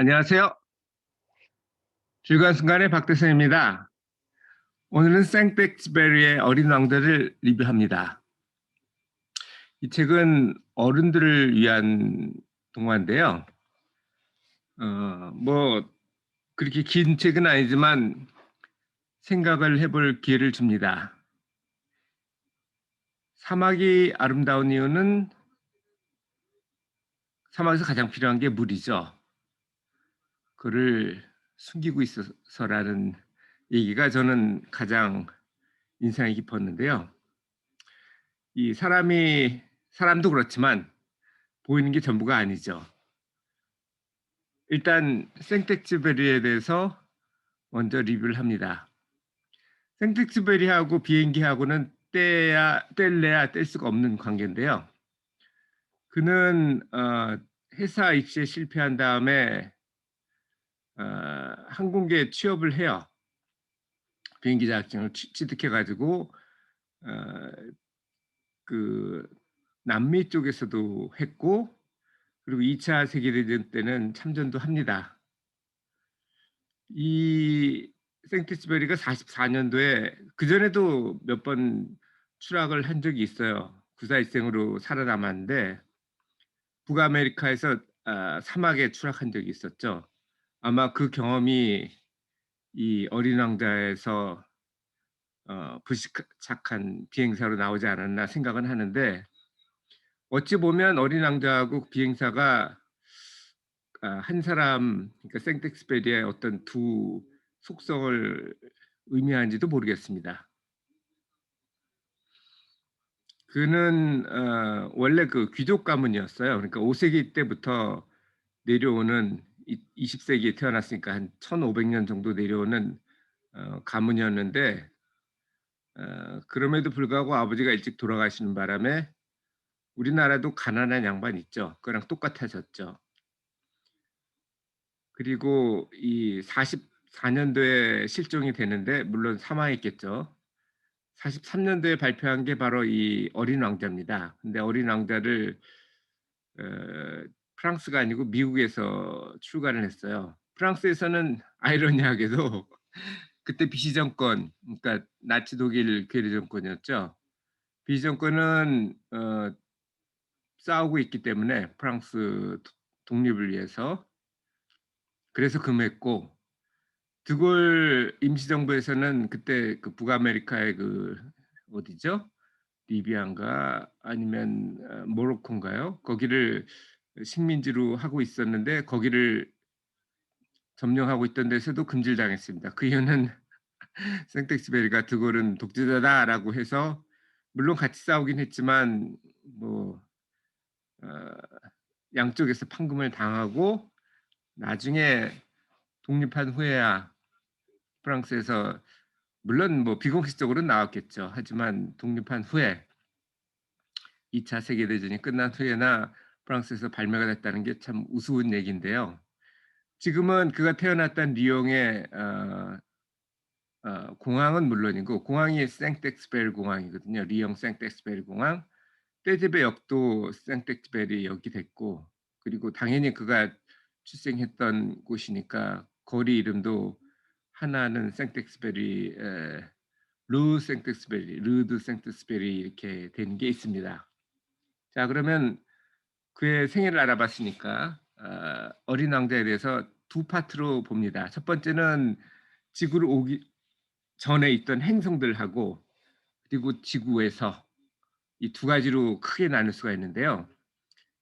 안녕하세요. 즐거운 순간의 박대선입니다. 오늘은 생백스베리의 어린 왕자를 리뷰합니다. 이 책은 어른들을 위한 동화인데요. 어, 뭐 그렇게 긴 책은 아니지만 생각을 해볼 기회를 줍니다. 사막이 아름다운 이유는 사막에서 가장 필요한 게 물이죠. 그를 숨기고 있어서라는 얘기가 저는 가장 인상이 깊었는데요. 이 사람이 사람도 그렇지만 보이는 게 전부가 아니죠. 일단 생텍스베리에 대해서 먼저 리뷰를 합니다. 생텍스베리하고 비행기하고는 떼야 뗄래야 뗄 수가 없는 관계인데요. 그는 어, 회사 입시에 실패한 다음에 어, 항공기에 취업을 해요. 비행기 자격증을 취득해 가지고 어, 그 남미 쪽에서도 했고 그리고 2차 세계대전 때는 참전도 합니다. 이 생티스베리가 44년도에 그 전에도 몇 번 추락을 한 적이 있어요. 구사일생으로 살아남았는데 북아메리카에서 아, 사막에 추락한 적이 있었죠. 아마 그 경험이 이 어린 왕자에서 어, 불식착한 비행사로 나오지 않았나 생각은 하는데 어찌 보면 어린 왕자하고 비행사가 아, 한 사람 그러니까 생텍스베리의 어떤 두 속성을 의미하는지도 모르겠습니다. 그는 어, 원래 그 귀족 가문이었어요. 그러니까 5세기 때부터 내려오는 20세기에 태어났으니까 한 1500년 정도 내려오는 어, 가문이었는데 어, 그럼에도 불구하고 아버지가 일찍 돌아가시는 바람에 우리나라도 가난한 양반 있죠. 그랑 똑같아졌죠. 그리고 이 44년도에 실종이 되는데 물론 사망했겠죠. 43년도에 발표한 게 바로 이 어린 왕자입니다. 근데 어린 왕자를 어, 프랑스가 아니고 미국에서 출간을 했어요. 프랑스에서는 아이러니하게도 그때 비시 정권, 그러니까 나치 독일 괴뢰 정권이었죠. 비시 정권은 어, 싸우고 있기 때문에 프랑스 독립을 위해서 그래서 금했고 드골 임시정부에서는 그때 그 북아메리카의 그 어디죠? 리비안가 아니면 어, 모로코인가요? 거기를 식민지로 하고 있었는데 거기를 점령하고 있던 데서도 금질당했습니다. 그 이유는 생텍스베리가 드골은 독재자다라고 해서 물론 같이 싸우긴 했지만 뭐 어, 양쪽에서 판금을 당하고 나중에 독립한 후에야 프랑스에서 물론 뭐 비공식적으로 나왔겠죠. 하지만 독립한 후에 2차 세계대전이 끝난 후에나 프랑스에서 발매가 됐다는 게 참 우스운 얘기인데요. 지금은 그가 태어났던 리옹의 어, 어, 공항은 물론이고 공항이 생텍스베리 공항이거든요. 리옹 생텍스베리 공항. 떼제베 역도 생텍스베리 역이 됐고 그리고 당연히 그가 출생했던 곳이니까 거리 이름도 하나는 생텍스베리, 에, 루 생텍스베리, 르드 생텍스베리 이렇게 된 게 있습니다. 자 그러면 그의 생애를 알아봤으니까 어, 어린 왕자에 대해서 두 파트로 봅니다. 첫 번째는 지구를 오기 전에 있던 행성들하고 그리고 지구에서 이 두 가지로 크게 나눌 수가 있는데요.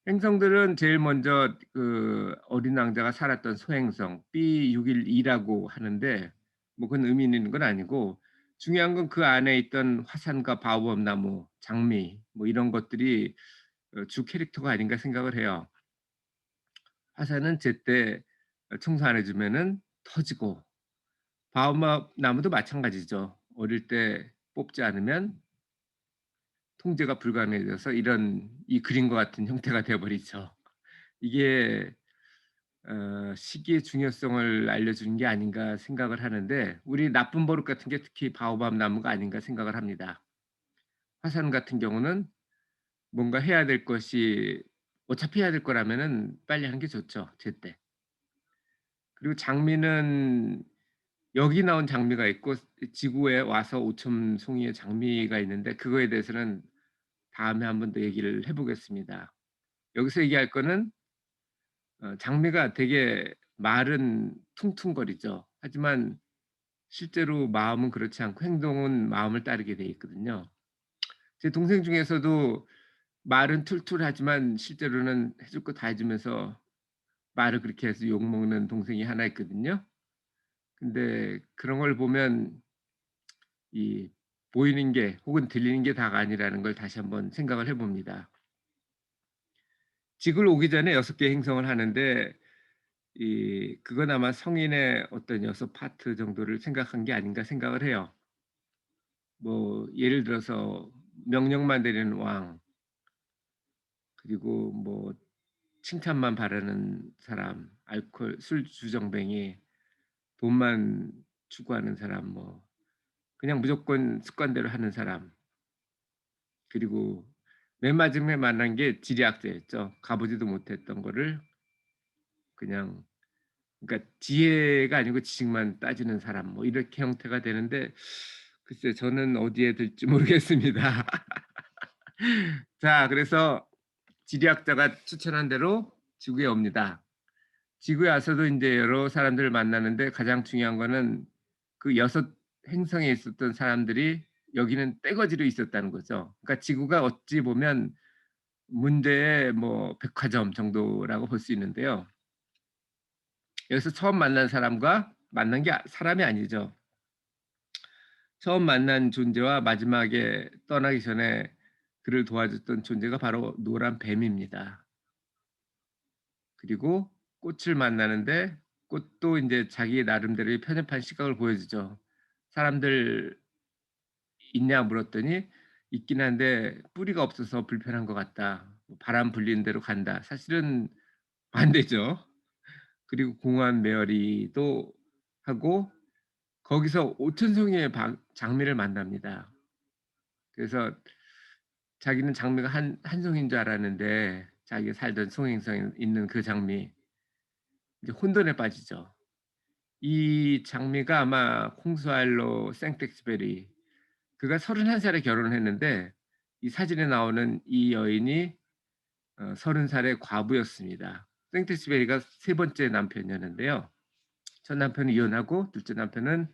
행성들은 제일 먼저 그 어린 왕자가 살았던 소행성 B612라고 하는데 뭐 그건 의미 있는 건 아니고 중요한 건 그 안에 있던 화산과 바오밥나무, 장미 뭐 이런 것들이 어, 주 캐릭터가 아닌가 생각을 해요. 화산은 제때 청소 안 해주면은 터지고 바오밥나무도 마찬가지죠. 어릴 때 뽑지 않으면 통제가 불가능해져서 이런 이 그림과 같은 형태가 되어버리죠. 이게 어, 시기의 중요성을 알려주는 게 아닌가 생각을 하는데 우리 나쁜 버릇 같은 게 특히 바오밥 나무가 아닌가 생각을 합니다. 화산 같은 경우는 뭔가 해야 될 것이 어차피 해야 될 거라면은 빨리 하는 게 좋죠. 제때. 그리고 장미는 여기 나온 장미가 있고 지구에 와서 오쫌 송이의 장미가 있는데 그거에 대해서는 다음에 한 번 더 얘기를 해 보겠습니다. 여기서 얘기할 거는 어 장미가 되게 말은 퉁퉁거리죠. 하지만 실제로 마음은 그렇지 않고 행동은 마음을 따르게 돼 있거든요. 제 동생 중에서도 말은 툴툴하지만 실제로는 해줄 거 다 해 주면서 말을 그렇게 해서 욕먹는 동생이 하나 있거든요. 근데 그런 걸 보면 이 보이는 게 혹은 들리는 게 다가 아니라는 걸 다시 한번 생각을 해 봅니다. 지구를 오기 전에 6 개의 행성을 하는데 이 그건 아마 성인의 어떤 6 파트 정도를 생각한 게 아닌가 생각을 해요. 뭐 예를 들어서 명령만 내리는 왕 그리고 뭐 칭찬만 바라는 사람, 알코올 술 주정뱅이, 돈만 추구하는 사람 뭐 그냥 무조건 습관대로 하는 사람. 그리고 맨 마지막에 만난 게 지리학자였죠. 가 보지도 못했던 거를 그냥 그러니까 지혜가 아니고 지식만 따지는 사람 뭐 이렇게 형태가 되는데 글쎄 저는 어디에 들지 모르겠습니다. 자 그래서 지리학자가 추천한 대로 지구에 옵니다. 지구에 와서도 인제 여러 사람들을 만나는데 가장 중요한 거는 그6 행성에 있었던 사람들이 여기는 떼거지로 있었다는 거죠. 그러니까 지구가 어찌 보면 문제의 뭐 백화점 정도라고 볼 수 있는데요. 여기서 처음 만난 사람과 만난 게아 사람이 아니죠. 처음 만난 존재와 마지막에 떠나기 전에 그를 도와줬던 존재가 바로 노란 뱀입니다. 그리고 꽃을 만나는데 꽃도 인제 자기 나름대로의 편협한 시각을 보여주죠. "사람들 있냐?" 물었더니 "있긴 한데 뿌리가 없어서 불편한 것 같다. 뭐 바람 불리는 대로 간다." 사실은 반대죠. 그리고 공원 메아리도 하고 거기서 오천송이의 방 장미를 만납니다. 그래서 자기는 장미가 한 한 송이인 줄 알았는데 자기가 살던 송행성에 있는 그 장미. 이제 혼돈에 빠지죠. 이 장미가 아마 홍수알로 생텍스베리 그가 31 살에 결혼을 했는데 이 사진에 나오는 이 여인이 어30 살의 과부였습니다. 생텍스베리가 세 번째 남편이었는데요. 첫 남편은 이혼하고 둘째 남편은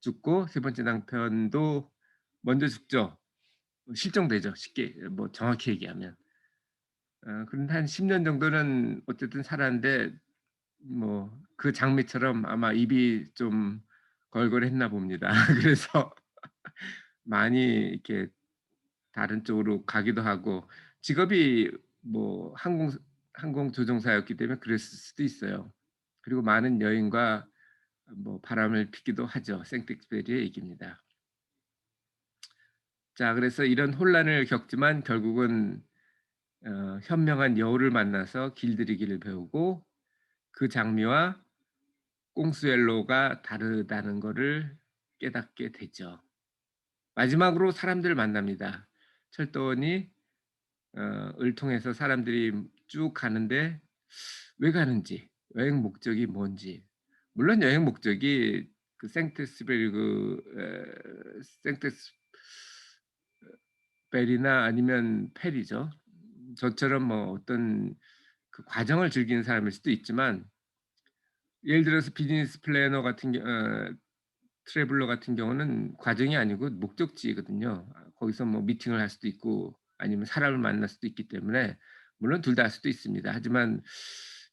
죽고 세 번째 남편도 먼저 죽죠. 실종되죠. 쉽게 뭐 정확히 얘기하면. 어 그런데 한 10년 정도는 어쨌든 살았는데 뭐 그 장미처럼 아마 입이 좀 걸걸했나 봅니다. 그래서 많이 이렇게 다른 쪽으로 가기도 하고 직업이 뭐 항공 항공 조종사였기 때문에 그랬을 수도 있어요. 그리고 많은 여인과 뭐 바람을 피기도 하죠. 생텍스베리의 얘기입니다. 자 그래서 이런 혼란을 겪지만 결국은 어 현명한 여우를 만나서 길들이기를 배우고 그 장미와 꽁수엘로가 다르다는 거를 깨닫게 되죠. 마지막으로 사람들을 만납니다. 철도원이 어을 통해서 사람들이 쭉 가는데 왜 가는지, 여행 목적이 뭔지. 물론 여행 목적이 그 생트스베르그 에 생트스 베리나 아니면 페리죠. 저처럼 뭐 어떤 그 과정을 즐기는 사람일 수도 있지만 예를 들어서 비즈니스 플래너 같은 경어 트래블러 같은 경우는 과정이 아니고 목적지거든요. 아 거기서 뭐 미팅을 할 수도 있고 아니면 사람을 만날 수도 있기 때문에 물론 둘 다 할 수도 있습니다. 하지만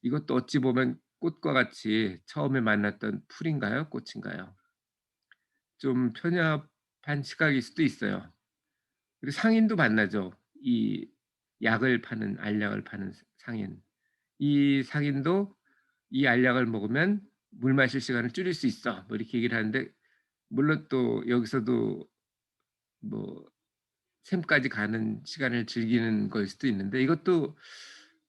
이것도 어찌 보면 꽃과 같이 처음에 만났던 풀인가요? 꽃인가요? 좀 편협한 시각일 수도 있어요. 그리고 상인도 만나죠. 이 약을 파는 알약을 파는 사 상인. 이 상인도 "이 알약을 먹으면 물 마실 시간을 줄일 수 있어." 뭐 이렇게 얘기를 하는데 물론 또 여기서도 뭐 샘까지 가는 시간을 즐기는 거일 수도 있는데 이것도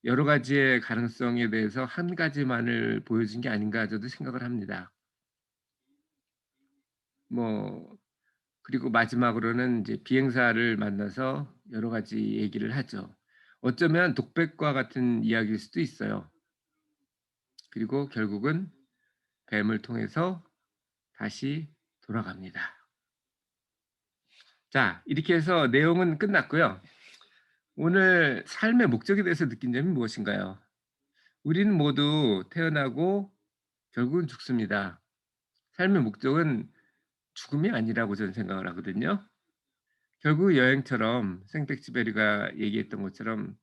여러 가지의 가능성에 대해서 한 가지만을 보여준 게 아닌가 저도 생각을 합니다. 뭐 그리고 마지막으로는 인제 비행사를 만나서 여러 가지 얘기를 하죠. 어쩌면 독백과 같은 이야기일 수도 있어요. 그리고 결국은 뱀을 통해서 다시 돌아갑니다. 자, 이렇게 해서 내용은 끝났고요. 오늘 삶의 목적에 대해서 느낀 점이 무엇인가요? 우리는 모두 태어나고 결국은 죽습니다. 삶의 목적은 죽음이 아니라고 저는 생각을 하거든요. 결국 여행처럼 생텍쥐베리가 얘기했던 것처럼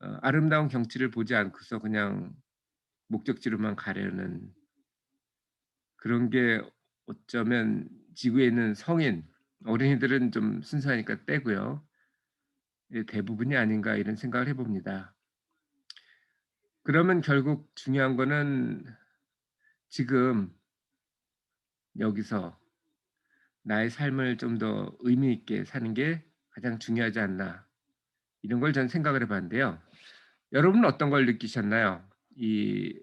어, 아름다운 경치를 보지 않고서 그냥 목적지로만 가려는 그런 게 어쩌면 지구에 있는 성인 어린이들은 좀 순수하니까 떼고요. 예, 대부분이 아닌가 이런 생각을 해봅니다. 그러면 결국 중요한 거는 지금 여기서 나의 삶을 좀 더 의미 있게 사는 게 가장 중요하지 않나 이런 걸 전 생각을 해봤는데요. 여러분은 어떤 걸 느끼셨나요? 이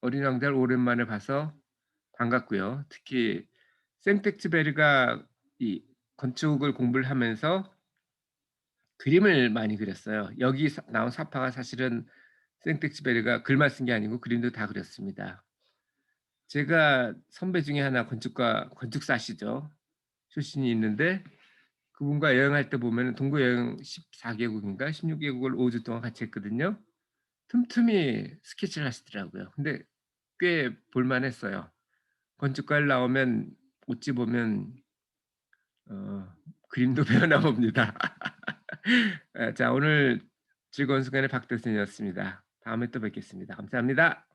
어린 왕자를 오랜만에 봐서 반갑고요. 특히 생텍쥐베리가 이 건축을 공부를 하면서 그림을 많이 그렸어요. 여기 사- 나온 사파가 사실은 생텍쥐베리가 글만 쓴 게 아니고 그림도 다 그렸습니다. 제가 선배 중에 하나 건축가 건축사시죠. 출신이 있는데 그분과 여행할 때 보면 동부 여행 14개국인가 16개국을 5주 동안 같이 했거든요. 틈틈이 스케치를 하시더라고요. 근데 꽤 볼만했어요. 건축가를 나오면 어찌 보면 어, 그림도 배우나 봅니다. 아, 자 오늘 즐거운 시간의 박 교수님이었습니다. 다음에 또 뵙겠습니다. 감사합니다.